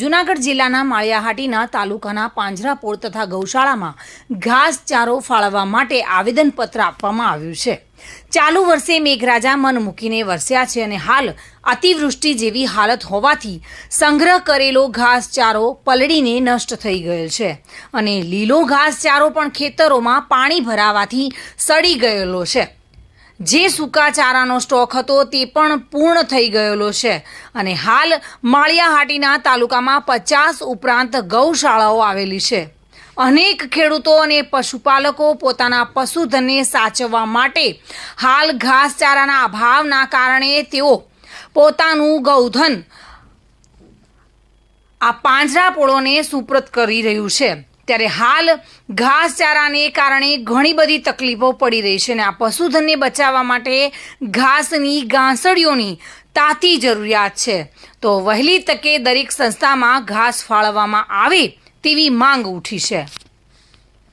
જૂનાગઢ જિલ્લાના માળિયાહાટીના તાલુકાના પાંજરાપોળ તથા ગૌશાળામાં ઘાસચારો ફાળવવા માટે આવેદનપત્ર આપવામાં આવ્યું છે. ચાલુ વર્ષે મેઘરાજા મન મૂકીને વરસ્યા છે અને હાલ અતિવૃષ્ટિ જેવી હાલત હોવાથી સંગ્રહ કરેલો ઘાસચારો પલળીને નષ્ટ થઈ ગયેલ છે અને લીલો ઘાસચારો પણ ખેતરોમાં પાણી ભરાવાથી સડી ગયેલો છે. જે સૂકા ચારાનો સ્ટોક હતો તે પણ પૂર્ણ થઈ ગયેલો છે. અને હાલ માળિયાહાટીના તાલુકામાં પચાસ ઉપરાંત ગૌશાળાઓ આવેલી છે. અનેક ખેડૂતો અને પશુપાલકો પોતાના પશુધનને સાચવવા માટે હાલ ઘાસચારાના અભાવના કારણે તેઓ પોતાનું ગૌધન આ પાંજરાપોળોને સુપ્રત કરી રહ્યું છે. ત્યારે હાલ ઘાસચારાને કારણે ઘણી બધી તકલીફો પડી રહી છે અને આ પશુધનને બચાવવા માટે ઘાસની ઘાસડીઓની તાતી જરૂરિયાત છે. તો વહેલી તકે દરેક સંસ્થામાં ઘાસ ફાળવવામાં આવે તેવી માંગ ઉઠી છે.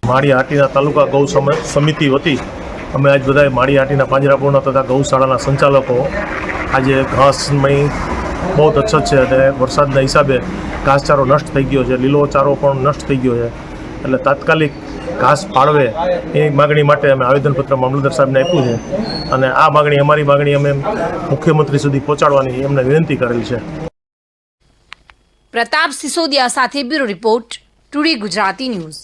માળી હાટીના તાલુકા ગૌ સમ- સમિતિ વતી અમે આજ બધા માળી હાટીના પાંજરાપોળના તથા ગૌશાળાના સંચાલકો આજે ઘાસમય બહુ અછત છે અને વરસાદના હિસાબે ઘાસચારો નષ્ટ થઈ ગયો છે, લીલો ચારો પણ નષ્ટ થઈ ગયો છે. એટલે તાત્કાલિક ઘાસ ફાળવે એ માગણી માટે અમે આવેદનપત્ર મામલતદાર સાહેબને આપ્યું છે. અને આ માગણી, અમારી માગણી અમે મુખ્યમંત્રી સુધી પહોંચાડવાની એમને વિનંતી કરેલી છે. પ્રતાપ સિસોદિયા સાથે bureau report, today Gujarati news.